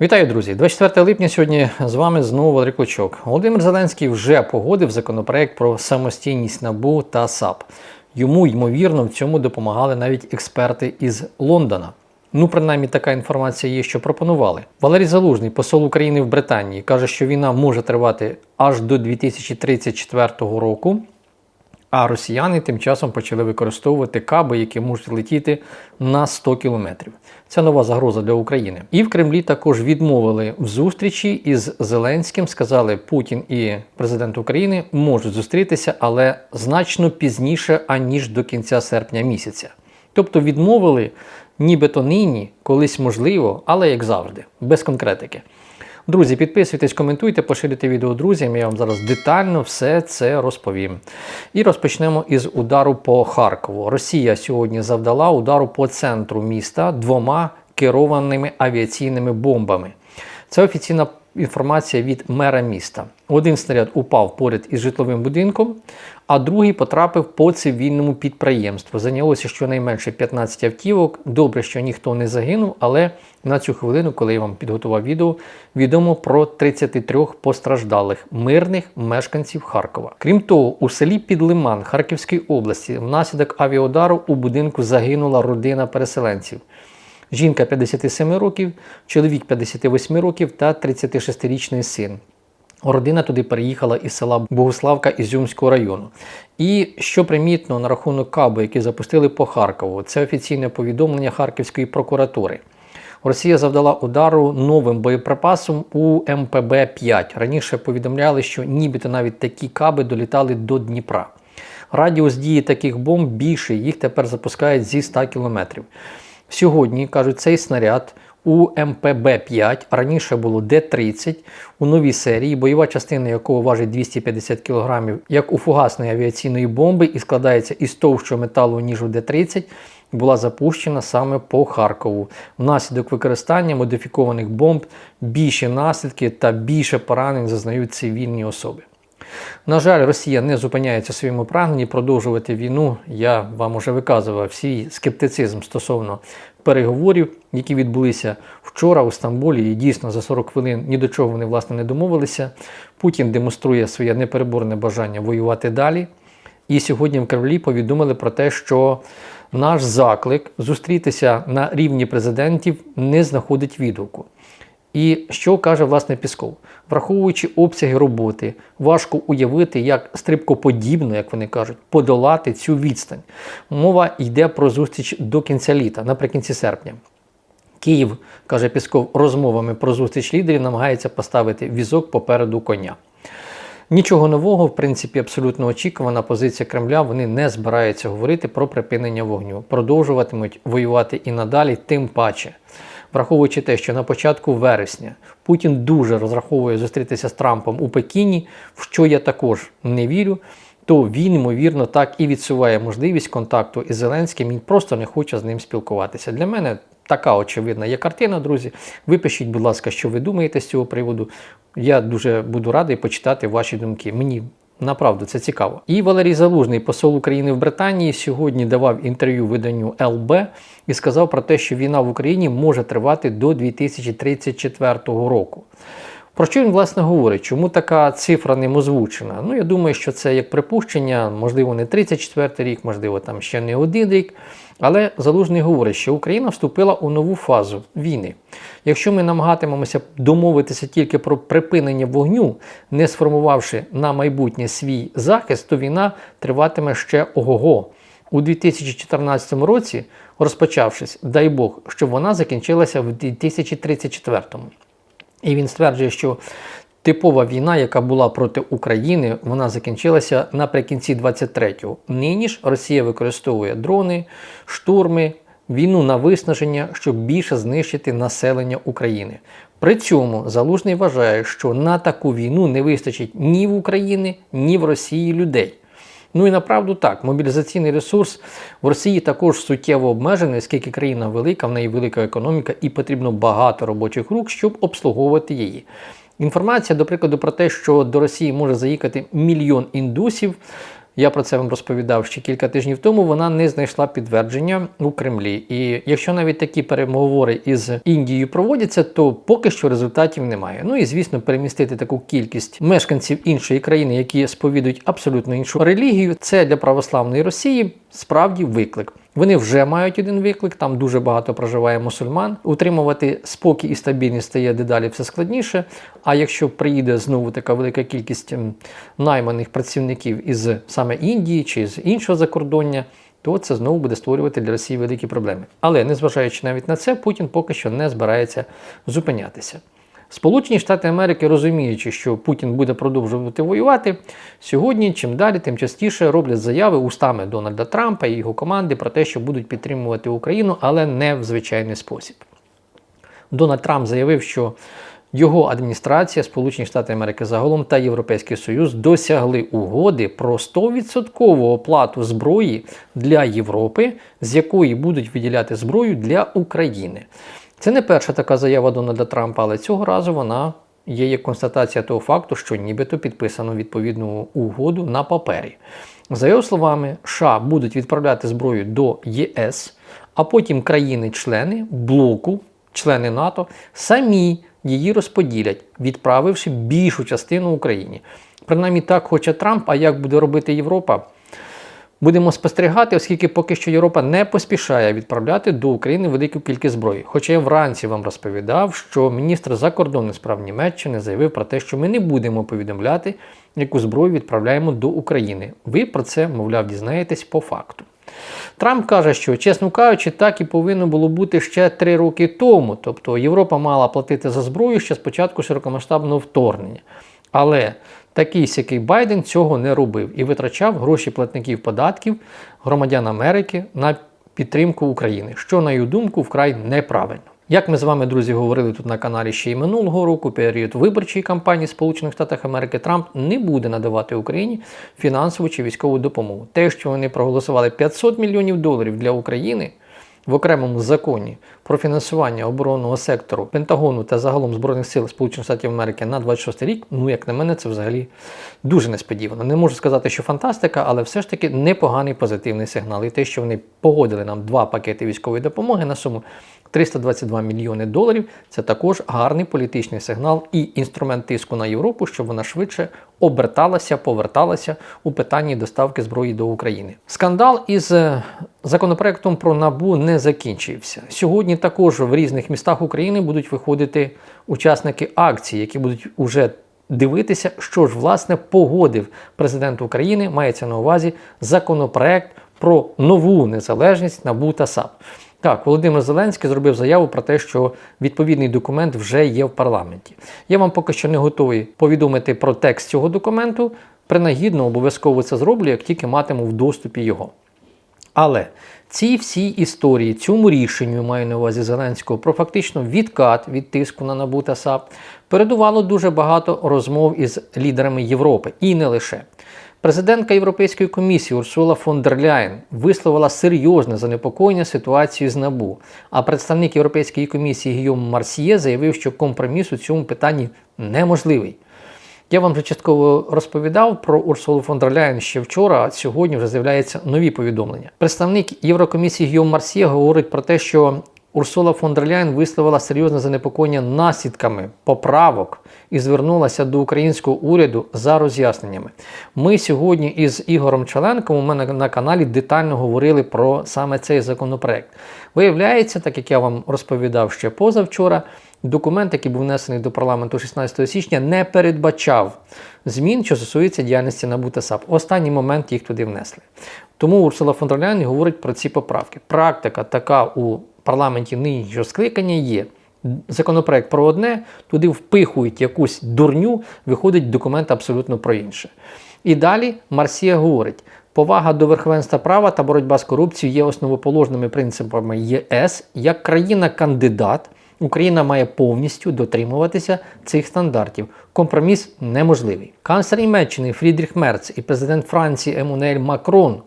Вітаю, друзі! 24 липня сьогодні з вами знову Валерій Клочок. Володимир Зеленський вже погодив законопроект про самостійність НАБУ та САП. Йому, ймовірно, в цьому допомагали навіть експерти із Лондона. Ну, принаймні, така інформація є, що пропонували. Валерій Залужний, посол України в Британії, каже, що війна може тривати аж до 2034 року. А росіяни тим часом почали використовувати каби, які можуть летіти на 100 кілометрів. Це нова загроза для України. І в Кремлі також відмовили в зустрічі із Зеленським. Сказали, Путін і президент України можуть зустрітися, але значно пізніше, аніж до кінця серпня місяця. Тобто відмовили, нібито нині, колись можливо, але як завжди, без конкретики. Друзі, підписуйтесь, коментуйте, поширюйте відео друзям. Я вам зараз детально все це розповім. І розпочнемо із удару по Харкову. Росія сьогодні завдала удару по центру міста двома керованими авіаційними бомбами. Це офіційна інформація від мера міста. Один снаряд упав поряд із житловим будинком, а другий потрапив по цивільному підприємству. Зайнялося щонайменше 15 автівок. Добре, що ніхто не загинув, але на цю хвилину, коли я вам підготував відео, відомо про 33 постраждалих мирних мешканців Харкова. Крім того, у селі Підлиман Харківської області внаслідок авіаудару у будинку загинула родина переселенців. Жінка 57 років, чоловік 58 років та 36-річний син. Родина туди переїхала із села Богославка Ізюмського району. І що примітно на рахунок кабу, які запустили по Харкову, це офіційне повідомлення Харківської прокуратури. Росія завдала удару новим боєприпасом у МПБ-5. Раніше повідомляли, що нібито навіть такі каби долітали до Дніпра. Радіус дії таких бомб більший, їх тепер запускають зі 100 кілометрів. Сьогодні кажуть, цей снаряд у МПБ-5 раніше було Д-30 у новій серії, бойова частина якого важить 250 кг, як у фугасної авіаційної бомби і складається із товщого металу, ніж у Д-30, була запущена саме по Харкову. Внаслідок використання модифікованих бомб більше наслідки та більше поранень зазнають цивільні особи. На жаль, Росія не зупиняється в своєму прагненні продовжувати війну. Я вам уже виказував свій скептицизм стосовно переговорів, які відбулися вчора у Стамбулі. І дійсно за 40 хвилин ні до чого вони власне не домовилися. Путін демонструє своє непереборне бажання воювати далі. І сьогодні в Кремлі повідомили про те, що наш заклик зустрітися на рівні президентів не знаходить відгуку. І що каже власне Пісков? Враховуючи обсяги роботи, важко уявити, як стрибкоподібно, як вони кажуть, подолати цю відстань. Мова йде про зустріч до кінця літа, наприкінці серпня. Київ, каже Пісков, розмовами про зустріч лідерів намагається поставити візок попереду коня. Нічого нового, в принципі, абсолютно очікувана позиція Кремля. Вони не збираються говорити про припинення вогню, продовжуватимуть воювати і надалі, тим паче. Враховуючи те, що на початку вересня Путін дуже розраховує зустрітися з Трампом у Пекіні, в що я також не вірю, то він, ймовірно, так і відсуває можливість контакту із Зеленським. Він просто не хоче з ним спілкуватися. Для мене така очевидна є картина, друзі. Ви пишіть, будь ласка, що ви думаєте з цього приводу. Я дуже буду радий почитати ваші думки. Мені Направду це цікаво. І Валерій Залужний, посол України в Британії, сьогодні давав інтерв'ю виданню ЛБ і сказав про те, що війна в Україні може тривати до 2034 року. Про що він власне говорить? Чому така цифра ним озвучена? Ну, я думаю, що це як припущення, можливо, не 34 рік, можливо, там ще не один рік. Але Залужний говорить, що Україна вступила у нову фазу війни. Якщо ми намагатимемося домовитися тільки про припинення вогню, не сформувавши на майбутнє свій захист, то війна триватиме ще ого-го. У 2014 році, розпочавшись, дай Бог, щоб вона закінчилася в 2034. І він стверджує, що типова війна, яка була проти України, вона закінчилася наприкінці 23-го. Нині ж Росія використовує дрони, штурми, війну на виснаження, щоб більше знищити населення України. При цьому Залужний вважає, що на таку війну не вистачить ні в Україні, ні в Росії людей. Ну і направду так, мобілізаційний ресурс в Росії також суттєво обмежений, оскільки країна велика, в неї велика економіка і потрібно багато робочих рук, щоб обслуговувати її. Інформація, до прикладу, про те, що до Росії може заїхати мільйон індусів. Я про це вам розповідав ще кілька тижнів тому, вона не знайшла підтвердження у Кремлі. І якщо навіть такі переговори із Індією проводяться, то поки що результатів немає. Ну і звісно, перемістити таку кількість мешканців іншої країни, які сповідують абсолютно іншу релігію, це для православної Росії справді виклик. Вони вже мають один виклик, там дуже багато проживає мусульман. Утримувати спокій і стабільність стає дедалі все складніше. А якщо приїде знову така велика кількість ем, найманих працівників із саме Індії чи з іншого закордоння, то це знову буде створювати для Росії великі проблеми. Але незважаючи навіть на це, Путін поки що не збирається зупинятися. Сполучені Штати Америки, розуміючи, що Путін буде продовжувати воювати, сьогодні чим далі, тим частіше роблять заяви устами Дональда Трампа і його команди про те, що будуть підтримувати Україну, але не в звичайний спосіб. Дональд Трамп заявив, що його адміністрація, Сполучені Штати Америки загалом та Європейський Союз досягли угоди про 100% оплату зброї для Європи, з якої будуть виділяти зброю для України. Це не перша така заява Дональда Трампа, але цього разу вона є як констатація того факту, що нібито підписано відповідну угоду на папері. За його словами, США будуть відправляти зброю до ЄС, а потім країни-члени блоку, члени НАТО, самі її розподілять, відправивши більшу частину Україні. Принаймні так хоче Трамп, а як буде робити Європа? Будемо спостерігати, оскільки поки що Європа не поспішає відправляти до України велику кількість зброї. Хоча я вранці вам розповідав, що міністр закордонних справ Німеччини заявив про те, що ми не будемо повідомляти, яку зброю відправляємо до України. Ви про це, мовляв, дізнаєтесь по факту. Трамп каже, що, чесно кажучи, так і повинно було бути ще три роки тому. Тобто Європа мала платити за зброю ще з початку широкомасштабного вторгнення. Але такий сякий Байден цього не робив і витрачав гроші платників податків громадян Америки на підтримку України, що, на його думку, вкрай неправильно. Як ми з вами, друзі, говорили тут на каналі ще й минулого року, період виборчої кампанії Сполучених Штатів Америки, Трамп не буде надавати Україні фінансову чи військову допомогу. Те, що вони проголосували 500 мільйонів доларів для України в окремому законі про фінансування оборонного сектору Пентагону та загалом Збройних сил Сполучених Штатів Америки на 26 рік, ну як на мене, це взагалі дуже несподівано. Не можу сказати, що фантастика, але все ж таки непоганий позитивний сигнал. І те, що вони погодили нам два пакети військової допомоги на суму 322 мільйони доларів, це також гарний політичний сигнал і інструмент тиску на Європу, щоб вона швидше оберталася, поверталася у питанні доставки зброї до України. Скандал із е, законопроектом про набу не закінчився. Сьогодні також в різних містах України будуть виходити учасники акції, які будуть уже дивитися, що ж власне погодив президент України, мається на увазі законопроект про нову незалежність НАБУ та САП. Так, Володимир Зеленський зробив заяву про те, що відповідний документ вже є в парламенті. Я вам поки що не готовий повідомити про текст цього документу. Принагідно обов'язково це зроблю, як тільки матиму в доступі його. Але ці всі історії, цьому рішенню маю на увазі Зеленського про фактично відкат від тиску на НАБУ та САП передувало дуже багато розмов із лідерами Європи і не лише. Президентка Європейської комісії Урсула фон дер Ляєн висловила серйозне занепокоєння ситуацією з НАБУ. А представник Європейської комісії Гійом Марсьє заявив, що компроміс у цьому питанні неможливий. Я вам вже частково розповідав про Урсулу фон дер Ляєн ще вчора, а сьогодні вже з'являються нові повідомлення. Представник Єврокомісії Гіом Марсьє говорить про те, що Урсула фон дер Ляєн висловила серйозне занепокоєння наслідками поправок і звернулася до українського уряду за роз'ясненнями. Ми сьогодні із Ігорем Челенком у мене на каналі детально говорили про саме цей законопроект. Виявляється, так як я вам розповідав ще позавчора, документ, який був внесений до парламенту 16 січня, не передбачав змін, що стосується діяльності НАБУ та САП. Останній момент їх туди внесли. Тому Урсула фон дер Ляєн говорить про ці поправки. Практика така у парламенті нинішнього скликання є. Законопроект про одне, туди впихують якусь дурню, виходить документ абсолютно про інше. І далі Марсія говорить: повага до верховенства права та боротьба з корупцією є основоположними принципами ЄС як країна-кандидат. Україна має повністю дотримуватися цих стандартів. Компроміс неможливий. Канцлер Німеччини Фрідріх Мерц і президент Франції Еммануель Макрон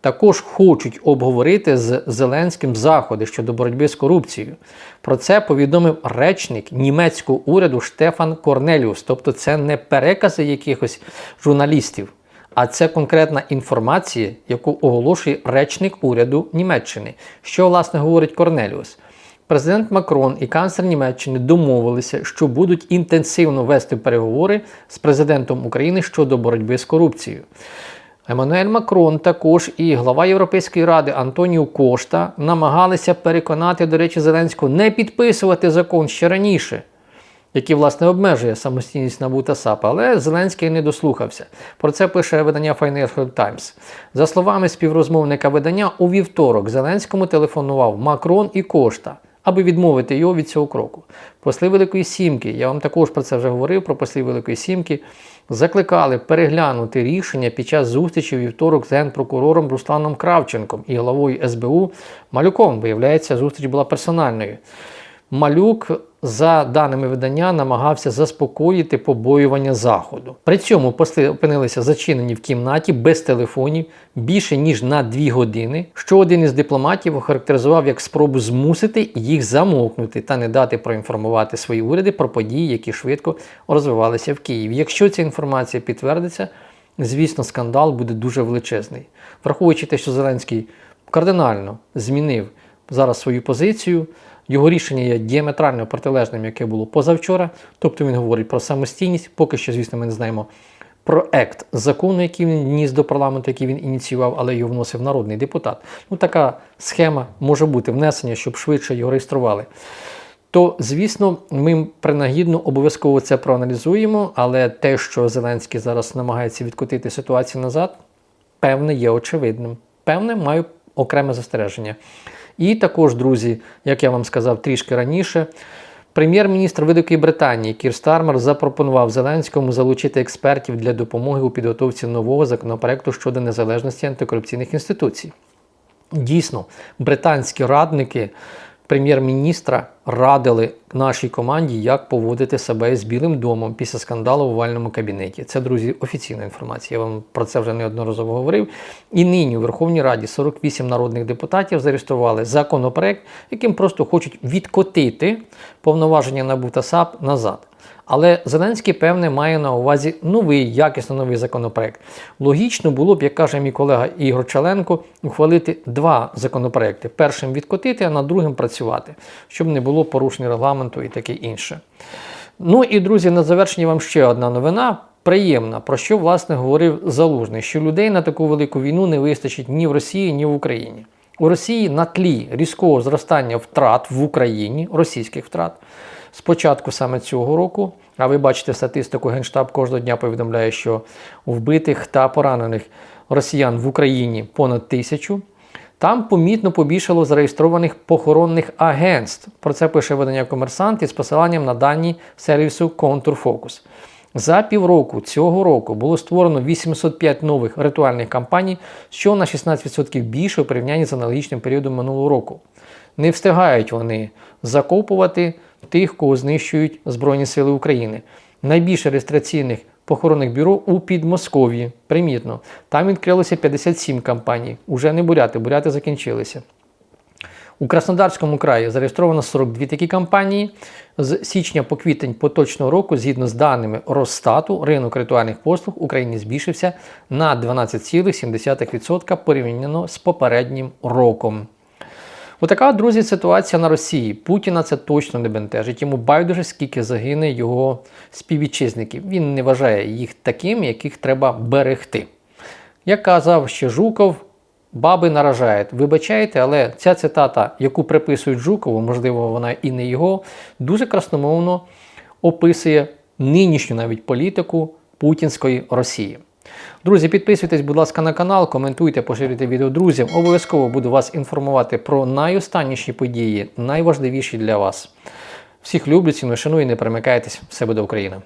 також хочуть обговорити з Зеленським заходи щодо боротьби з корупцією. Про це повідомив речник німецького уряду Штефан Корнеліус. Тобто це не перекази якихось журналістів, А це конкретна інформація, яку оголошує речник уряду Німеччини, що власне говорить Корнеліус. Президент Макрон і канцлер Німеччини домовилися, що будуть інтенсивно вести переговори з президентом України щодо боротьби з корупцією. Еммануель Макрон також і глава Європейської ради Антоніо Кошта намагалися переконати, до речі, Зеленського не підписувати закон ще раніше, який, власне, обмежує самостійність НАБУ та САП, але Зеленський не дослухався. Про це пише видання Financial Times. За словами співрозмовника видання, у вівторок Зеленському телефонував Макрон і Кошта аби відмовити його від цього кроку. Посли Великої Сімки, я вам також про це вже говорив, про послів Великої Сімки, закликали переглянути рішення під час зустрічі вівторок з генпрокурором Русланом Кравченком і головою СБУ Малюком. Виявляється, зустріч була персональною. Малюк, за даними видання, намагався заспокоїти побоювання заходу. При цьому посли опинилися зачинені в кімнаті без телефонів більше ніж на дві години, що один із дипломатів охарактеризував як спробу змусити їх замовкнути та не дати проінформувати свої уряди про події, які швидко розвивалися в Києві. Якщо ця інформація підтвердиться, звісно, скандал буде дуже величезний, враховуючи те, що Зеленський кардинально змінив зараз свою позицію. Його рішення є діаметрально протилежним, яке було позавчора. Тобто він говорить про самостійність. Поки що, звісно, ми не знаємо проект закону, який він вніс до парламенту, який він ініціював, але його вносив народний депутат. Ну, така схема може бути внесення, щоб швидше його реєстрували. То, звісно, ми принагідно обов'язково це проаналізуємо, але те, що Зеленський зараз намагається відкотити ситуацію назад, певне, є очевидним. Певне, маю окреме застереження. І також, друзі, як я вам сказав трішки раніше, прем'єр-міністр Великої Британії Кір Стармер запропонував Зеленському залучити експертів для допомоги у підготовці нового законопроекту щодо незалежності антикорупційних інституцій. Дійсно, британські радники прем'єр-міністра радили нашій команді, як поводити себе з Білим домом після скандалу в овальному кабінеті. Це, друзі, офіційна інформація. Я вам про це вже неодноразово говорив. І нині у Верховній Раді 48 народних депутатів зареєстрували законопроект, яким просто хочуть відкотити повноваження НАБУ та САП назад. Але Зеленський, певне, має на увазі новий, якісно новий законопроект. Логічно було б, як каже мій колега Ігор Чаленко, ухвалити два законопроекти: першим відкотити, а над другим працювати, щоб не було порушень регламенту і таке інше. Ну і друзі, на завершення вам ще одна новина. Приємна, про що власне говорив Залужний, що людей на таку велику війну не вистачить ні в Росії, ні в Україні. У Росії на тлі різкого зростання втрат в Україні, російських втрат, з початку саме цього року. А ви бачите статистику, Генштаб кожного дня повідомляє, що вбитих та поранених росіян в Україні понад тисячу. Там помітно побільшало зареєстрованих похоронних агентств. Про це пише видання комерсант із посиланням на дані сервісу Контурфокус. За півроку цього року було створено 805 нових ритуальних кампаній, що на 16% більше у порівнянні з аналогічним періодом минулого року. Не встигають вони закопувати тих, кого знищують Збройні Сили України. Найбільше реєстраційних похоронних бюро у Підмосков'ї. Примітно. Там відкрилося 57 кампаній. Уже не буряти, буряти закінчилися. У Краснодарському краї зареєстровано 42 такі кампанії. З січня по квітень поточного року, згідно з даними Росстату, ринок ритуальних послуг в Україні збільшився на 12,7% порівняно з попереднім роком. Отака, друзі, ситуація на Росії. Путіна це точно не бентежить. Йому байдуже, скільки загине його співвітчизників. Він не вважає їх таким, яких треба берегти. Як казав ще Жуков, баби наражають. Вибачайте, але ця цитата, яку приписують Жукову, можливо, вона і не його, дуже красномовно описує нинішню навіть політику путінської Росії. Друзі, підписуйтесь, будь ласка, на канал, коментуйте, поширюйте відео друзям. Обов'язково буду вас інформувати про найостанніші події, найважливіші для вас. Всіх люблю, ціну шаную, не перемикайтесь. Все буде Україна!